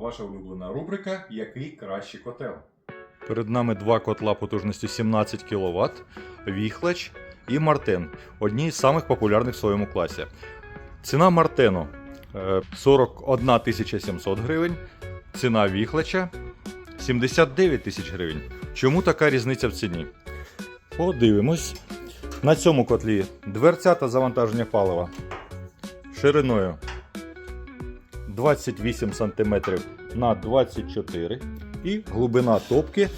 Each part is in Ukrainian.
ваша улюблена рубрика Який кращий котел. Перед нами два котла потужністю 17 кВт, Віхлач і Мартен. Одні з самих популярних в своєму класі. Ціна Мартену е, 41 700 гривень, ціна Віхлача 79 тисяч гривень. Чому така різниця в ціні? Подивимось. На цьому котлі дверцята завантаження палива шириною 28 см на 24 і глибина топки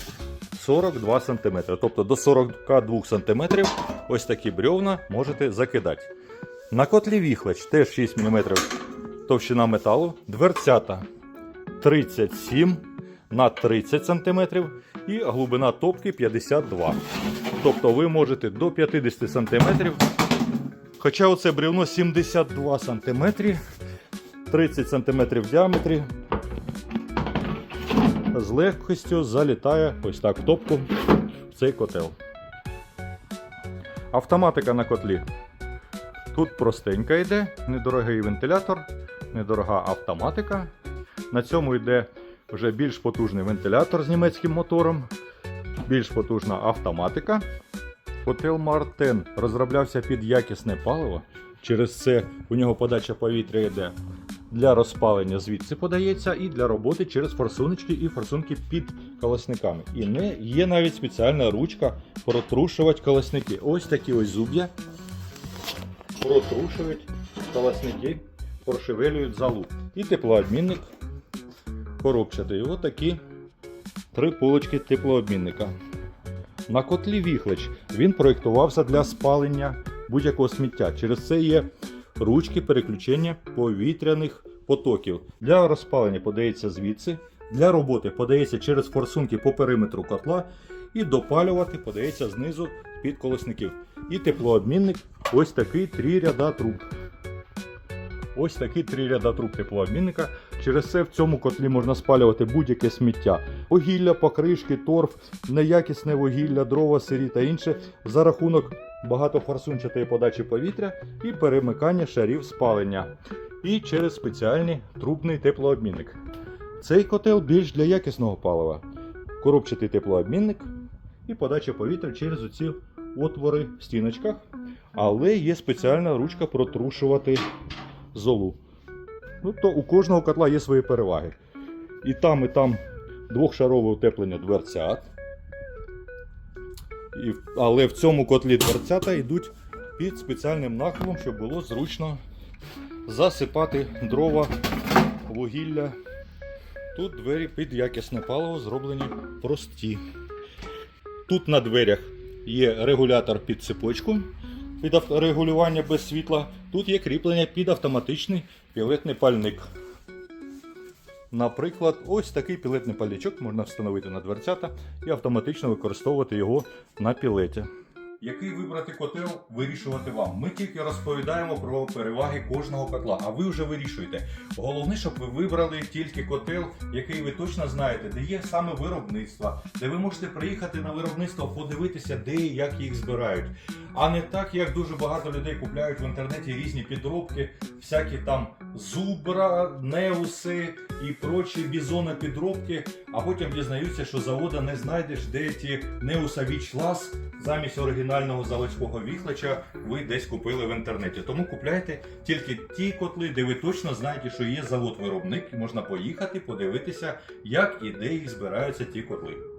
42 см. Тобто до 42 см ось такі брьовна можете закидати. На котлі віхлач теж 6 мм товщина металу, дверцята 37 на 30 см і глибина топки 52 Тобто ви можете до 50 см. Хоча оце бревно 72 см, 30 см в діаметрі. З легкістю залітає ось так в топку в цей котел. Автоматика на котлі. Тут простенька йде, недорогий вентилятор, недорога автоматика. На цьому йде вже більш потужний вентилятор з німецьким мотором, більш потужна автоматика. Котел Мартен розроблявся під якісне паливо. Через це у нього подача повітря йде для розпалення звідси подається, і для роботи через форсуночки і форсунки під колесниками. І не є навіть спеціальна ручка протрушувати колесники. Ось такі ось зуб'я протрушують колесники, прошевелюють залу. І теплообмінник коробчатий. Ось такі три полочки теплообмінника. На котлі віхлич він проєктувався для спалення будь-якого сміття. Через це є ручки переключення повітряних потоків. Для розпалення подається звідси, для роботи подається через форсунки по периметру котла, і допалювати подається знизу під колесників. І теплообмінник ось такий три ряда труб. Ось такі три ряда труб теплообмінника. Через це в цьому котлі можна спалювати будь-яке сміття. Вугілля, покришки, торф, неякісне вугілля, дрова, сирі та інше за рахунок багатофорсунчатої подачі повітря і перемикання шарів спалення. І через спеціальний трубний теплообмінник. Цей котел більш для якісного палива. Коробчатий теплообмінник і подача повітря через оці отвори в стіночках. Але є спеціальна ручка протрушувати золу. Ну, то у кожного котла є свої переваги. І там, і там двохшарове утеплення дверцят. І, але в цьому котлі дверцята йдуть під спеціальним нахилом, щоб було зручно засипати дрова, вугілля. Тут двері під якісне паливо зроблені прості. Тут на дверях є регулятор під цепочку під регулювання без світла. Тут є кріплення під автоматичний пілетний пальник. Наприклад, ось такий пілетний палічок можна встановити на дверцята і автоматично використовувати його на пілеті. Який вибрати котел, вирішувати вам. Ми тільки розповідаємо про переваги кожного котла, а ви вже вирішуєте. Головне, щоб ви вибрали тільки котел, який ви точно знаєте, де є саме виробництво, де ви можете приїхати на виробництво, подивитися, де і як їх збирають. А не так, як дуже багато людей купляють в інтернеті різні підробки, всякі там зубра, неуси і прочі бізони підробки, а потім дізнаються, що завода не знайдеш, де ті неусові члас замість оригінального заводського віхлича ви десь купили в інтернеті. Тому купляйте тільки ті котли, де ви точно знаєте, що є завод-виробник, і можна поїхати, подивитися, як і де їх збираються ті котли.